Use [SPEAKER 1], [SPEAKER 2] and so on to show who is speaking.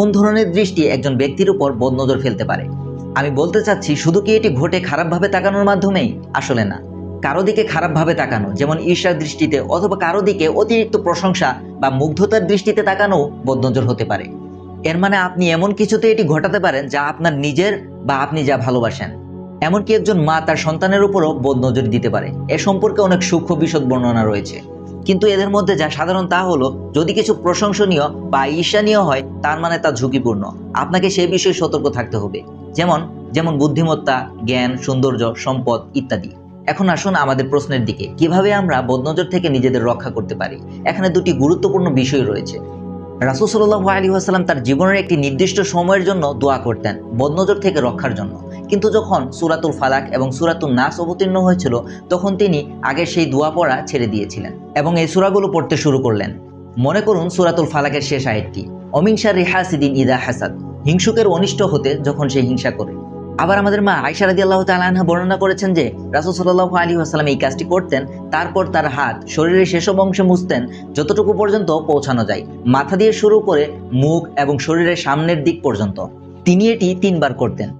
[SPEAKER 1] কোন ধরনের দৃষ্টি একজন ব্যক্তির উপর বদনজর ফেলতে পারে? আমি বলতে চাচ্ছি, শুধু কি এটি ঘটে খারাপভাবে তাকানোর মাধ্যমেই? আসলে না। কারও দিকে খারাপভাবে তাকানো, যেমন ঈর্ষার দৃষ্টিতে, অথবা কারও দিকে অতিরিক্ত প্রশংসা বা মুগ্ধতার দৃষ্টিতে তাকানো বদনজর হতে পারে। এর মানে আপনি এমন কিছুতে এটি ঘটাতে পারেন যা আপনার নিজের বা আপনি যা ভালোবাসেন। এমনকি একজন মা তার সন্তানের উপরও বদনজর দিতে পারে। এ সম্পর্কে অনেক সূক্ষ্ম বিশদ বর্ণনা রয়েছে। কিন্তু এদের মধ্যে যা সাধারণ তা হলো, যদি কিছু প্রশংসনীয় বা ঈর্ষানীয় হয়, তার মানে তা ঝুঁকিপূর্ণ। আপনাকে সেই বিষয়ে সতর্ক থাকতে হবে। যেমন যেমন বুদ্ধিমত্তা, জ্ঞান, সৌন্দর্য, সম্পদ ইত্যাদি। এখন আসুন আমাদের প্রশ্নের দিকে। কীভাবে আমরা বদনজর থেকে নিজেদের রক্ষা করতে পারি? এখানে দুটি গুরুত্বপূর্ণ বিষয় রয়েছে। রাসুল সাল্লাহ আলী আসাল্লাম তার জীবনের একটি নির্দিষ্ট সময়ের জন্য দোয়া করতেন, বদনজর থেকে রক্ষার জন্য। কিন্তু যখন সুরাতুল ফালাক এবং সুরাতুল নাস অবতীর্ণ হয়েছিল, তখন তিনি আগে সেই দোয়া পড়া ছেড়ে দিয়েছিলেন এবং এই সুরাগুলো পড়তে শুরু করলেন। মনে করুন সুরাতুল ফালাকের শেষ আয়াতটি অমিংসা রিহাসিদিন ইদা হাসাদ হিংসুকের অনিষ্ট হতে যখন সে হিংসা করে। আবার আমাদের মা আয়সা রাদি আল্লাহ তালাহা বর্ণনা করেছেন যে, রাসুল সাল্লাহ আলী আসালাম এই কাজটি করতেন, তারপর তার হাত শরীরের সেসব অংশে মুছতেন, যতটুকু পর্যন্ত পৌঁছানো যায়, মাথা দিয়ে শুরু করে মুখ এবং শরীরের সামনের দিক পর্যন্ত। তিনি এটি তিনবার করতেন।